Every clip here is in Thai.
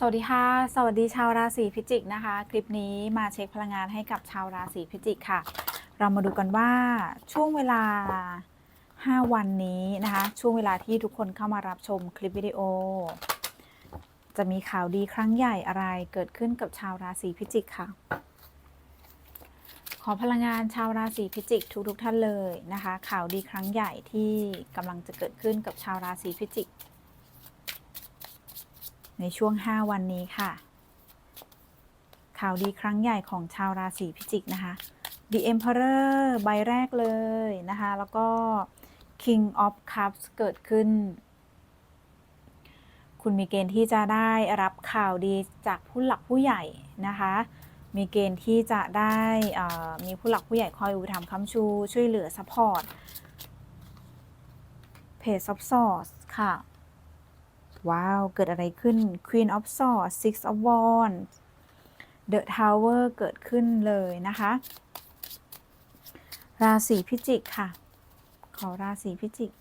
สวัสดีค่ะ สวัสดีชาวราศีพิจิกนะคะ คลิปนี้มาเช็คพลังงานให้กับชาวราศีพิจิกค่ะ เรามาดูกันว่าช่วงเวลา 5 วันนี้นะคะ ช่วงเวลาที่ทุกคนเข้ามารับชมคลิปวิดีโอ จะมีข่าวดีครั้งใหญ่อะไรเกิดขึ้นกับชาวราศีพิจิกค่ะ ขอพลังงานชาวราศีพิจิกทุกๆทท่านเลยนะคะ ข่าวดีครั้งใหญ่ที่กำลังจะเกิดขึ้นกับชาวราศีพิจิก ในช่วง 5 วันนี้ค่ะ ข่าวดีครั้งใหญ่ของชาวราศีพิจิกนะคะ The Emperor ใบแรกเลยนะคะ แล้วก็ King of Cups เกิดขึ้น คุณมีเกณฑ์ที่จะได้รับข่าวดีจากผู้หลักผู้ใหญ่นะคะ มีเกณฑ์ที่จะได้มีผู้หลักผู้ใหญ่คอยอุปถัมภ์ค้ำชู ช่วยเหลือซัพพอร์ต Page of Swords ค่ะ ว้าว เกิดอะไรขึ้น Queen of Swords Six of Wands The Tower เกิดขึ้นเลยนะคะ ราศีพิจิกค่ะ ขอราศีพิจิก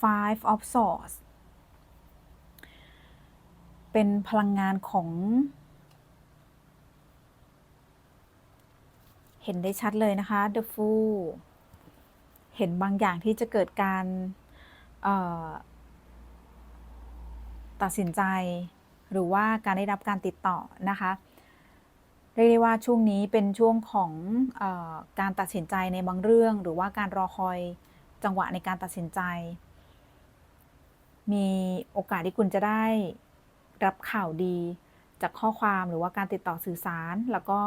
Five of Swords เป็นพลังงานของ เห็นได้ชัดเลยนะคะ The Fool เห็นบางอย่างที่จะเกิดการ เอ่อ ตัดสินใจ หรือว่าการได้รับการติดต่อนะคะเรียกได้ว่าช่วงนี้เป็นช่วงของออการตัดสินใจในบางเรื่อง หรือว่าการรอคอยจังหวะในการตัดสินใจ มีโอกาสที่คุณจะได้รับข่าวดีจากข้อความหรือว่าการติดต่อสื่อสาร แล้วก็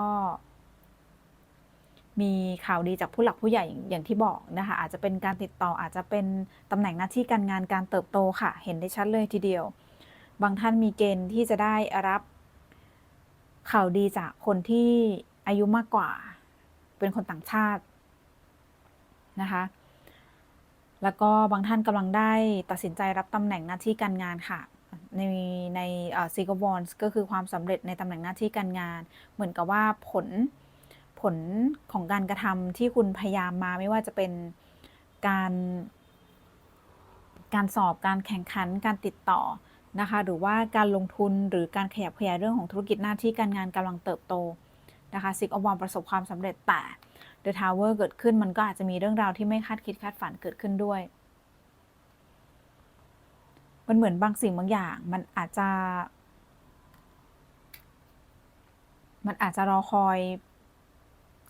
มีข่าวดีจากผู้หลักผู้ใหญ่อย่างที่บอกนะคะอาจจะเป็นการติดต่ออาจจะเป็นตำแหน่งหน้าที่การงานการเติบโตค่ะ เห็นได้ชัดเลยทีเดียว บางท่านมีเกณฑ์ที่จะได้รับข่าวดีจากคนที่อายุมากกว่า เป็นคนต่างชาตินะคะ แล้วก็บางท่านกำลังได้ตัดสินใจรับตำแหน่งหน้าที่การงานค่ะ ในในซีกบอนส์ก็คือความสำเร็จในตำแหน่งหน้าที่การงาน เหมือนกับว่าผลผลของการกระทำที่คุณพยายามมาไม่ว่าจะเป็นการ การสอบการแข่งขันการติดต่อ นะคะหรือว่าการลงทุนหรือการขยับขยายเรื่องของธุรกิจหน้าที่การงานกำลังเติบโตนะคะซิกอวามประสบความสำเร็จแต่ The Tower เกิดขึ้นมันก็อาจจะมีเรื่องราวที่ไม่คาดคิดคาดฝันเกิดขึ้นด้วย มันเหมือนบางสิ่งบางอย่าง มันอาจจะ มันอาจจะรอคอย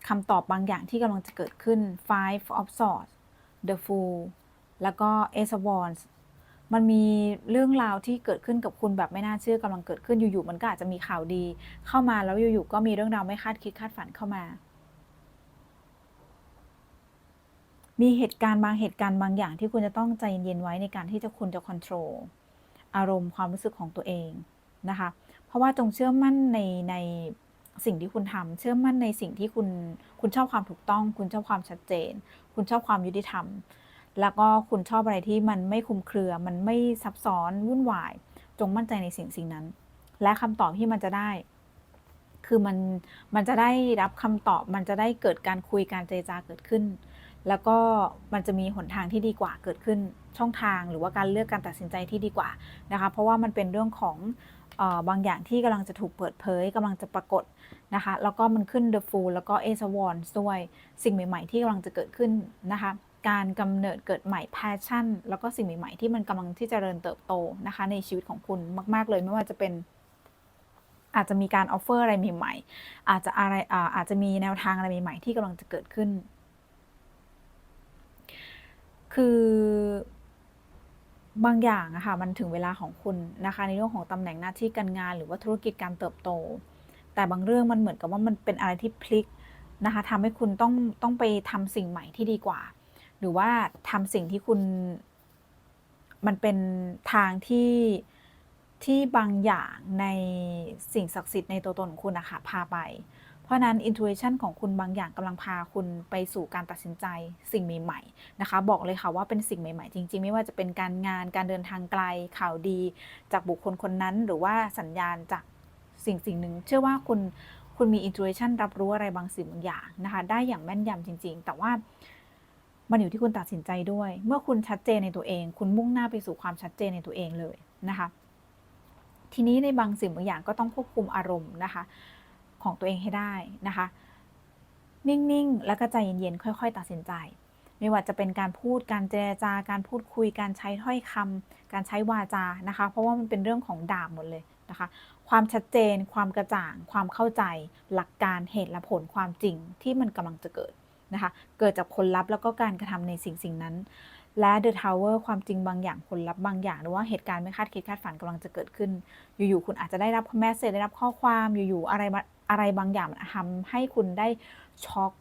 คำตอบบางอย่างที่กำลังจะเกิดขึ้น Five of Swords The Fool แล้วก็ Ace of Wands มันมีเรื่องราวที่เกิดขึ้นกับคุณแบบไม่น่าเชื่อกำลังเกิดขึ้นอยู่ๆมันก็อาจจะมีข่าวดี เข้ามาแล้วอยู่ๆก็มีเรื่องราวไม่คาดคิดคาดฝันเข้ามา มีเหตุการณ์บางเหตุการณ์บางอย่างที่คุณจะต้องใจเย็นๆไว้ในการที่จะคุณจะควบคุมอารมณ์ความรู้สึกของตัวเองนะคะ เพราะว่าจงเชื่อมั่นในในสิ่งที่คุณทำเชื่อมั่นในสิ่งที่คุณคุณชอบความถูกต้อง คุณชอบความชัดเจน คุณชอบความยุติธรรม แล้วก็คุณชอบอะไรที่มันไม่คุมเครือ มันไม่ซับซ้อนวุ่นวาย จงมั่นใจในสิ่งสิ่งนั้น และคำตอบที่มันจะได้ คือมันมันจะได้รับคำตอบ มันจะได้เกิดการคุยการเจรจาเกิดขึ้น แล้วก็มันจะมีหนทางที่ดีกว่าเกิดขึ้น ช่องทางหรือว่าการเลือกการตัดสินใจที่ดีกว่านะคะ เพราะว่ามันเป็นเรื่องของออบางอย่างที่กำลังจะถูกเปิดเผยกำลังจะปรากฏนะคะ แล้วก็มันขึ้น The Fool แล้วก็ Ace of Wands ด้วย สิ่งใหม่ ๆ ที่กำลังจะเกิดขึ้นนะคะ การกำเนิดเกิดใหม่ passion แล้วก็สิ่งใหม่ ๆ ที่มันกำลังที่จะเจริญเติบโตนะคะ ในชีวิตของคุณมาก ๆ เลยไม่ว่าจะเป็น อาจจะมีการออฟเฟอร์อะไรใหม่ ๆ อาจจะอะไรอาจจะมีแนวทางอะไรใหม่ ๆ ที่กำลังจะเกิดขึ้น คือบางอย่างอะค่ะมันถึงเวลาของคุณนะคะ ในเรื่องของตำแหน่งหน้าที่การงาน หรือว่าธุรกิจการเติบโต แต่บางเรื่องมันเหมือนกับว่ามันเป็นอะไรที่พลิกนะคะทำให้คุณต้องต้องไปทำสิ่งใหม่ที่ดีกว่า หรือว่าทำสิ่งที่คุณ มันเป็นทางที่ที่บางอย่างในสิ่งศักดิ์สิทธิ์ในตัวตนของคุณนะคะพาไป เพราะนั้น intuition ของคุณบางอย่างกำลังพาคุณไปสู่การตัดสินใจสิ่งใหม่ๆนะคะ บอกเลยค่ะว่าเป็นสิ่งใหม่ๆ จริง ๆ ไม่ว่าจะเป็นการงานการเดินทางไกลข่าวดี จากบุคคลคนนั้น หรือว่าสัญญาณจากสิ่งสิ่งหนึ่ง เชื่อว่าคุณคุณมี intuition รับรู้อะไรบางสิ่งบางอย่างนะคะ ได้อย่างแม่นยำจริง ๆ แต่ว่า มันอยู่ที่คุณตัดสินใจด้วย เมื่อคุณชัดเจนในตัวเอง คุณมุ่งหน้าไปสู่ความชัดเจนในตัวเองเลยนะคะ ทีนี้ในบางสิ่งบางอย่างก็ต้องควบคุมอารมณ์นะคะ ของตัวเองให้ได้นะคะ นิ่งๆ แล้วก็ใจเย็นๆ ค่อย ๆ ตัดสินใจ ไม่ว่าจะเป็นการพูด การเจรจาการพูดคุย การใช้ถ้อยคำการใช้วาจา นะคะ เพราะว่ามันเป็นเรื่องของดาบหมดเลยนะคะ ความชัดเจน ความกระจ่าง ความเข้าใจ หลักการเหตุและผลความจริงที่มันกำลังจะเกิด นะคะ เกิดจากผลลัพธ์แล้วก็การกระทำในสิ่งสิ่งนั้น และ The Tower ความจริงบางอย่างผลลัพธ์บางอย่าง หรือว่าเหตุการณ์ไม่คาดคิดคาดฝันกำลังจะเกิดขึ้น อยู่ๆคุณอาจจะได้รับแมสเซจได้รับข้อความอยู่ๆอะไรอะไรบางอย่างมันทำให้คุณได้ช็อก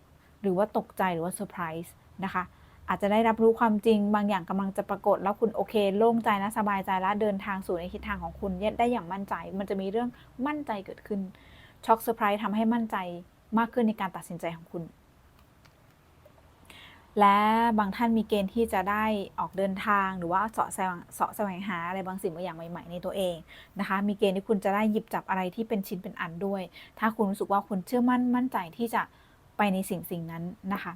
หรือว่าตกใจหรือว่าเซอร์ไพรส์นะคะอาจจะได้รับรู้ความจริงบางอย่างกำลังจะปรากฏ แล้วคุณโอเคโล่งใจและสบายใจแล้วเดินทางสู่ในทิศทางของคุณได้อย่างมั่นใจ มันจะมีเรื่องมั่นใจเกิดขึ้นช็อกเซอร์ไพรส์ทำให้มั่นใจมากขึ้นในการตัดสินใจของคุณ และบางท่านมีเกณฑ์ที่จะได้ออกเดินทาง หรือว่าเสาะแสวงเสาะแสวงหาอะไรบางสิ่งบางอย่างใหม่ ๆ ในตัวเองนะคะ มีเกณฑ์ที่คุณจะได้หยิบจับอะไรที่เป็นชิ้นเป็นอันด้วย ถ้าคุณรู้สึกว่าคุณเชื่อมั่นมั่นใจที่จะไปในสิ่งสิ่งนั้นนะคะ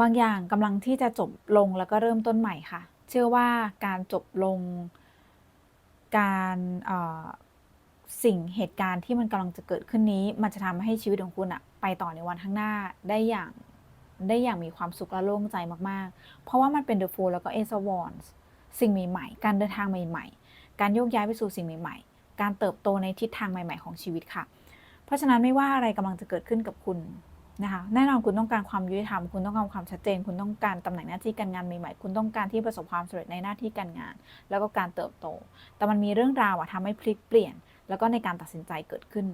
บางอย่างกำลังที่จะจบลงแล้วก็เริ่มต้นใหม่ค่ะ เชื่อว่าการจบลงการสิ่งเหตุการณ์ที่มันกำลังจะเกิดขึ้นนี้ มันจะทำให้ชีวิตของคุณอะ ไปต่อในวันข้างหน้าได้อย่างได้อย่างมีความสุขและโล่งใจมากๆ เพราะว่ามันเป็น The Fool แล้วก็ Ace of Wands สิ่งใหม่ๆ การเดินทางใหม่ ๆ การโยกย้ายไปสู่สิ่งใหม่ ๆ การเติบโตในทิศทางใหม่ ๆ ของชีวิตค่ะ เพราะฉะนั้นไม่ว่าอะไรกำลังจะเกิดขึ้นกับคุณนะคะ แน่นอนคุณต้องการความยุติธรรม คุณต้องการความชัดเจน คุณต้องการตำแหน่งหน้าที่การงานใหม่ๆ คุณต้องการที่ประสบความสำเร็จในหน้าที่การงาน แล้วก็การเติบโต แต่มันมีเรื่องราวอะทำให้พลิกเปลี่ยน แล้วก็ในการตัดสินใจเกิดขึ้น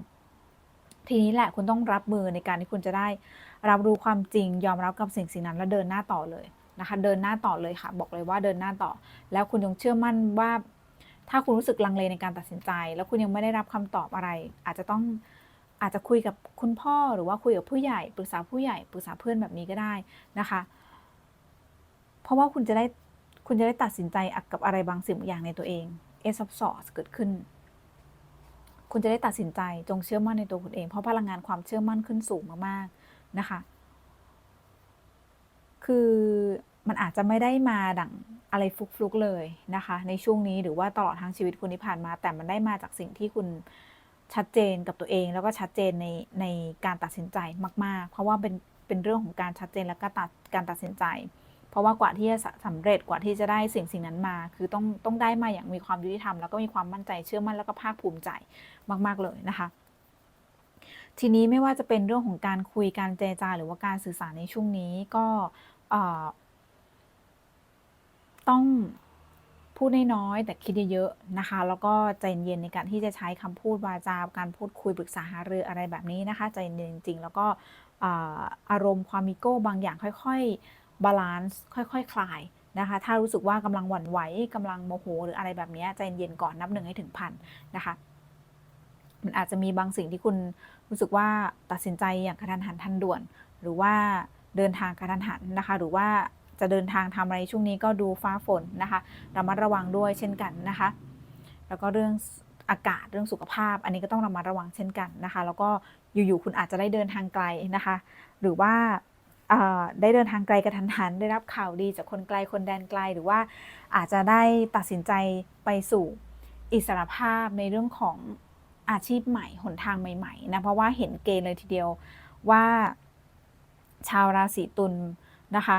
ทีนี้แหละคุณต้องรับมือในการที่คุณจะได้ รับรู้ความจริงยอมรับกับสิ่งสิ่งนั้นแล้วเดินหน้าต่อเลยนะคะ เดินหน้าต่อเลยค่ะ บอกเลยว่าเดินหน้าต่อ แล้วคุณยังเชื่อมั่นว่า ถ้าคุณรู้สึกลังเลในการตัดสินใจ แล้วคุณยังไม่ได้รับคำตอบอะไร อาจจะต้องอาจจะคุยกับคุณพ่อหรือว่าคุยกับผู้ใหญ่ปรึกษาผู้ใหญ่ปรึกษาเพื่อนแบบนี้ก็ได้นะคะ เพราะว่าคุณจะได้คุณจะได้ตัดสินใจกับอะไรบางสิ่งบางอย่างในตัวเองเอซอบสอสเกิดขึ้น คุณจะได้ตัดสินใจจงเชื่อมั่นในตัวคุณเอง เพราะพลังงานความเชื่อมั่นขึ้นสูงมากๆนะคะ คือมันอาจจะไม่ได้มาดั่งอะไรฟลุกๆเลยนะคะ ในช่วงนี้หรือว่าตลอดทางชีวิตคุณที่ผ่านมา แต่มันได้มาจากสิ่งที่คุณชัดเจนกับตัวเอง แล้วก็ชัดเจนในในการตัดสินใจมาก ๆ เพราะว่าเป็นเป็นเรื่องของการชัดเจนและก็ตัดการตัดสินใจ เพราะว่ากว่าที่จะสำเร็จกว่าที่จะได้สิ่งสิ่งนั้นมา คือต้องต้องได้มาอย่างมีความยุติธรรมแล้วก็มีความมั่นใจเชื่อมั่นแล้วก็ภาคภูมิใจมาก ๆ เลยนะคะ ทีนี้ไม่ว่าจะเป็นเรื่องของการคุยการเจรจาหรือว่าการสื่อสารในช่วงนี้ก็ต้องพูดน้อยๆแต่คิดเยอะๆนะคะ แล้วก็ใจเย็นในการที่จะใช้คำพูดวาจาการพูดคุยปรึกษาหารืออะไรแบบนี้นะคะ ใจเย็นจริงๆ แล้วก็อารมณ์ความมิโก้บางอย่างค่อย ๆ บาลานซ์ค่อยๆคลายนะคะ ถ้ารู้สึกว่ากำลังหวั่นไหวกำลังโมโหหรืออะไรแบบนี้ใจเย็นก่อนนับหนึ่งให้ถึงพันนะคะมันอาจจะมีบางสิ่งที่คุณรู้สึกว่าตัดสินใจอย่างกระทันหันทันด่วน หรือว่าเดินทางกระทันหันนะคะ หรือว่าจะเดินทางทำอะไรช่วงนี้ก็ดูฟ้าฝนนะคะระมัดระวังด้วยเช่นกันนะคะ แล้วก็เรื่องอากาศเรื่องสุขภาพ อันนี้ก็ต้องระมัดระวังเช่นกันนะคะ แล้วก็อยู่ๆคุณอาจจะได้เดินทางไกลนะคะ หรือว่า ได้เดินทางไกลกระทันหัน ได้รับข่าวดีจากคนไกลคนแดนไกล หรือว่าอาจจะได้ตัดสินใจไปสู่อิสรภาพในเรื่องของอาชีพใหม่ หนทางใหม่ๆนะเพราะว่าเห็นเกณฑ์เลยทีเดียวว่าชาวราศีตุลนะคะ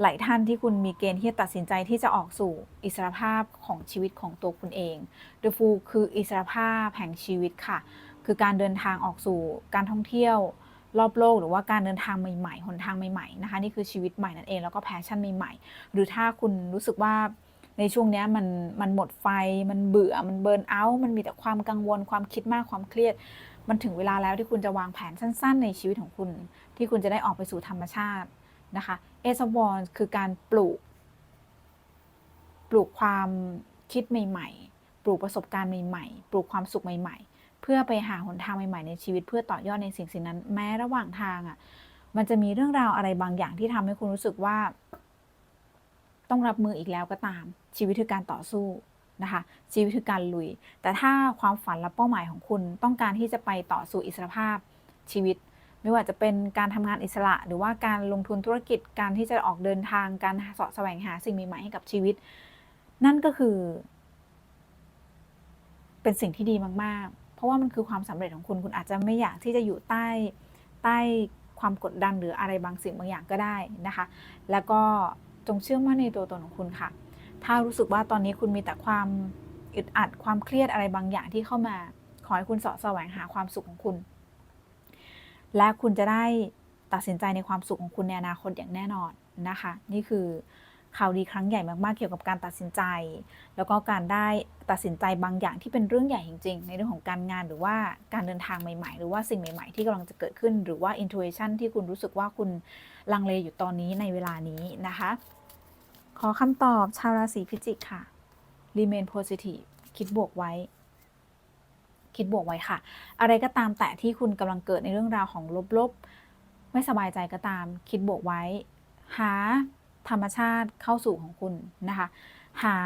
หลายท่านที่คุณมีเกณฑ์ที่จะตัดสินใจที่จะออกสู่อิสรภาพของชีวิตของตัวคุณเอง The Fool คืออิสรภาพแห่งชีวิตค่ะ คือการเดินทางออกสู่การท่องเที่ยว รอบโลกหรือว่าการเดินทางใหม่ๆหนทางใหม่ๆนะคะนี่คือชีวิตใหม่นั่นเองแล้วก็แพชชั่นใหม่ ๆ หรือถ้าคุณรู้สึกว่าในช่วงนี้มันมันหมดไฟมันเบื่อมันเบิร์นเอาท์มันมีแต่ความกังวลความคิดมากความเครียด มันถึงเวลาแล้วที่คุณจะวางแผนสั้น ๆ ในชีวิตของคุณ ที่คุณจะได้ออกไปสู่ธรรมชาตินะคะเอซวอนคือการปลูก ปลูกความคิดใหม่ ๆ ปลูกประสบการณ์ใหม่ ๆ ปลูกความสุขใหม่ ๆ เพื่อไปหาหนทางใหม่ๆในชีวิต เพื่อต่อยอดในสิ่งสิ่งนั้น แม้ระหว่างทางอะ่ะ มันจะมีเรื่องราวอะไรบางอย่างที่ทำให้คุณรู้สึกว่า ต้องรับมืออีกแล้วก็ตาม ชีวิตคือการต่อสู้นะคะชีวิตคือการลุย แต่ถ้าความฝันและเป้าหมายของคุณต้องการที่จะไปต่อสู่อิสรภาพชีวิต ไม่ว่าจะเป็นการทำงานอิสระ หรือว่าการลงทุนธุรกิจการที่จะออกเดินทางการสาะแสวงหาสิ่งใหม่ๆให้กับชีวิต นั่นก็คือ เป็นสิ่งที่ดีมาก ๆ เพราะว่ามันคือความสำเร็จของคุณ คุณอาจจะไม่อยากที่จะอยู่ใต้ใต้ความกดดันหรืออะไรบางสิ่งบางอย่างก็ได้นะคะ แล้วก็จงเชื่อมั่นในตัวตนของคุณค่ะ ถ้ารู้สึกว่าตอนนี้คุณมีแต่ความอึดอัดความเครียดอะไรบางอย่างที่เข้ามา ขอให้คุณสาะแสวงหาความสุขของคุณ และคุณจะได้ตัดสินใจในความสุขของคุณในอนาคตอย่างแน่นอนนะคะ นี่คือ ข่าวดีครั้งใหญ่มากๆเกี่ยวกับการตัดสินใจ แล้วก็การได้ตัดสินใจบางอย่างที่เป็นเรื่องใหญ่จริง ๆ ในเรื่องของการงานหรือว่าการเดินทางใหม่ ๆ หรือว่าสิ่งใหม่ ๆ ที่กำลังจะเกิดขึ้น หรือว่า intuition ที่คุณรู้สึกว่าคุณลังเลอยู่ตอนนี้ในเวลานี้นะคะ ขอคำตอบชาวราศีพิจิกค่ะ remain positive คิดบวกไว้คิดบวกไว้ค่ะ อะไรก็ตามแต่ที่คุณกำลังเกิดในเรื่องราวของลบๆ ไม่สบายใจก็ตาม คิดบวกไว้ หา ธรรมชาติเข้าสู่ของคุณนะคะ หา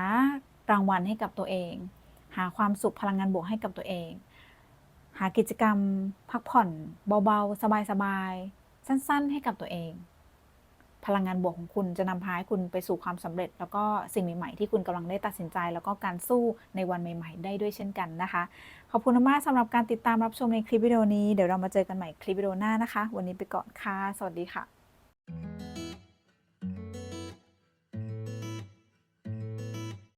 รางวัลให้กับตัวเอง หาความสุขพลังงานบวกให้กับตัวเอง หากิจกรรมพักผ่อนเบาๆ สบายๆ สั้นๆ ให้กับตัวเอง พลังงานบวกของคุณจะนำพาให้คุณไปสู่ความสำเร็จ แล้วก็สิ่งใหม่ๆที่คุณกำลังได้ตัดสินใจ แล้วก็การสู้ในวันใหม่ ๆ ได้ด้วยเช่นกันนะคะ ขอบคุณมากสำหรับการติดตามรับชมในคลิปวิดีโอนี้เดี๋ยวเรามาเจอกันใหม่คลิปวิดีโอหน้านะคะ วันนี้ไปก่อนค่ะสวัสดีค่ะ